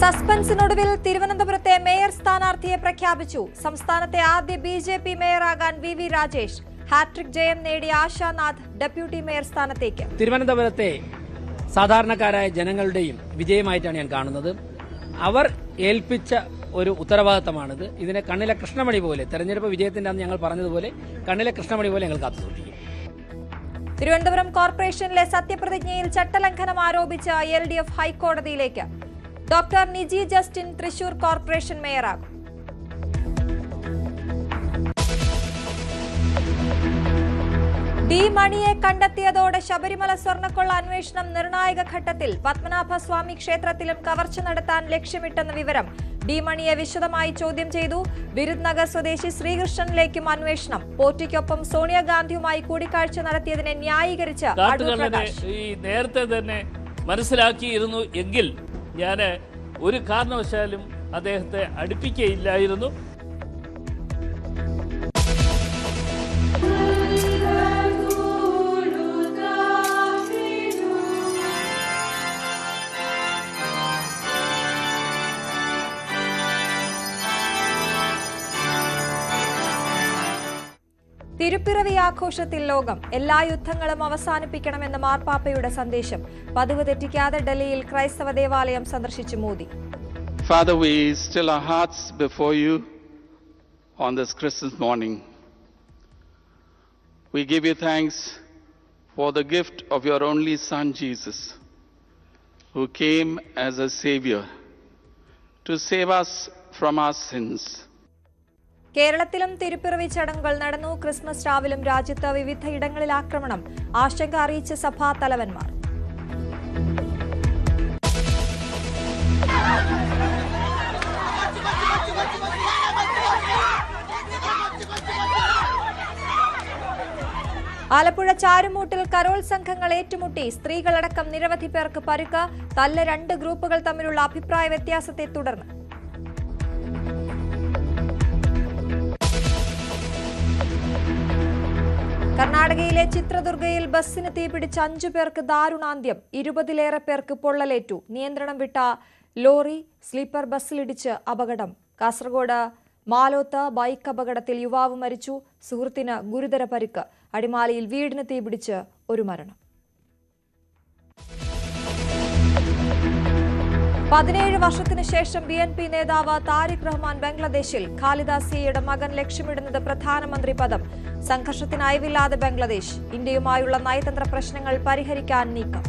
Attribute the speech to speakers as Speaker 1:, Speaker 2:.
Speaker 1: സസ്പെൻസിനൊടുവിൽ തിരുവനന്തപുരത്തെ മേയർ സ്ഥാനാർത്ഥിയെ പ്രഖ്യാപിച്ചു. സംസ്ഥാനത്തെ ആദ്യ B J P മേയറാകാൻ V V Rajesh. Hat trick ജയം നേടിയ ആശാനാഥ് ഡെപ്യൂട്ടി മേയർ സ്ഥാനത്തേക്ക്.
Speaker 2: തിരുവനന്തപുരത്തെ സാധാരണക്കാരായ ജനങ്ങളുടെയും വിജയമായിട്ടാണ് ഞാൻ കാണുന്നത്. അവർ ഏൽപ്പിച്ച ഒരു ഉത്തരവാദിത്തമാണിത്. ഇതിനെ കണ്ണിലെ കൃഷ്ണമണി പോലെ തെരഞ്ഞെടുപ്പ് വിജയത്തിന്റെ അന്ന് ഞങ്ങൾ പറഞ്ഞതുപോലെ കണ്ണിലെ കൃഷ്ണമണി പോലെ ഞങ്ങൾ കാത്തു സൂക്ഷിക്കും
Speaker 1: തിരുവനന്തപുരം കോർപ്പറേഷനിലെ സത്യപ്രതിജ്ഞയിൽ ചട്ടലംഘനം ആരോപിച്ച L D F ഹൈക്കോടതിയിലേക്ക്. Doctor Niji Justin Thrissur corporation മേയറാകും. D മണിയെ കണ്ടെത്തിയതോടെ ശബരിമല സ്വർണക്കൊള്ള അന്വേഷണം നിർണായക ഘട്ടത്തിൽ പത്മനാഭസ്വാമി ക്ഷേത്രത്തിലും കവർച്ച നടത്താൻ ലക്ഷ്യമിട്ടെന്ന വിവരം ഡി മണിയെ വിശദമായി ചോദ്യം ചെയ്തു. വിരുദ്നഗർ സ്വദേശി ശ്രീകൃഷ്ണനിലേക്കും അന്വേഷണം. പോറ്റിക്കൊപ്പം സോണിയാഗാന്ധിയുമായി കൂടിക്കാഴ്ച നടത്തിയതിനെ ന്യായീകരിച്ച്
Speaker 3: നേരത്തെ തന്നെ മനസ്സിലാക്കിയിരുന്നു എങ്കിൽ ഞാൻ ഒരു കാരണവശാലും അദ്ദേഹത്തെ അടുപ്പിക്കയില്ലായിരുന്നു
Speaker 1: തിരുപ്പിറവി ആഘോഷത്തിൽ ലോകം എല്ലാ യുദ്ധങ്ങളും അവസാനിപ്പിക്കണമെന്ന് മാർപ്പാപ്പയുടെ സന്ദേശം പതിവ് തെറ്റിക്കാതെ ഡൽഹിയിൽ ക്രൈസ്തവ ദേവാലയം സന്ദർശിച്ചു Modi
Speaker 4: Father, we still our hearts before you on this Christmas morning. We give you thanks for the gift of your only Son, Jesus, who came as a Savior to save us from our sins.
Speaker 1: കേരളത്തിലും തിരുപ്പിറവി ചടങ്ങുകൾ നടന്നു. Christmas രാവിലും രാജ്യത്ത് വിവിധ ഇടങ്ങളിൽ ആക്രമണം. ആശങ്ക അറിയിച്ച സഭാ തലവന്മാർ. ആലപ്പുഴ ചാരുമൂട്ടിൽ കരോൾ സംഘങ്ങൾ ഏറ്റുമുട്ടി. സ്ത്രീകളടക്കം നിരവധി പേർക്ക് പരുക്ക്. തല്ല രണ്ട് ഗ്രൂപ്പുകൾ തമ്മിലുള്ള അഭിപ്രായ വ്യത്യാസത്തെ തുടർന്ന് കർണാടകയിലെ ചിത്രദുർഗയിൽ ബസ്സിന് തീപിടിച്ച അഞ്ചു പേർക്ക് ദാരുണാന്ത്യം. ഇരുപതിലേറെ പേർക്ക് പൊള്ളലേറ്റു. നിയന്ത്രണം വിട്ട ലോറി സ്ലീപ്പർ ബസ്സിലിടിച്ച് അപകടം. കാസർഗോഡ് മാലോത്ത് ബൈക്ക് അപകടത്തിൽ യുവാവ് മരിച്ചു. സുഹൃത്തിന് ഗുരുതര പരിക്ക്. അടിമാലിയിൽ വീടിന് തീപിടിച്ച് ഒരു മരണം. പതിനേഴ് വർഷത്തിനു ശേഷം ബി എൻ പി നേതാവ് താരിഖ് റഹ്മാൻ ബംഗ്ലാദേശിൽ ഖാലിദാസിയയുടെ മകൻ ലക്ഷ്യമിടുന്നത് പ്രധാനമന്ത്രി പദം. സംഘർഷത്തിന് അയവില്ലാതെ ബംഗ്ലാദേശ് ഇന്ത്യയുമായുള്ള നയതന്ത്ര പ്രശ്നങ്ങൾ പരിഹരിക്കാൻ നീക്കം.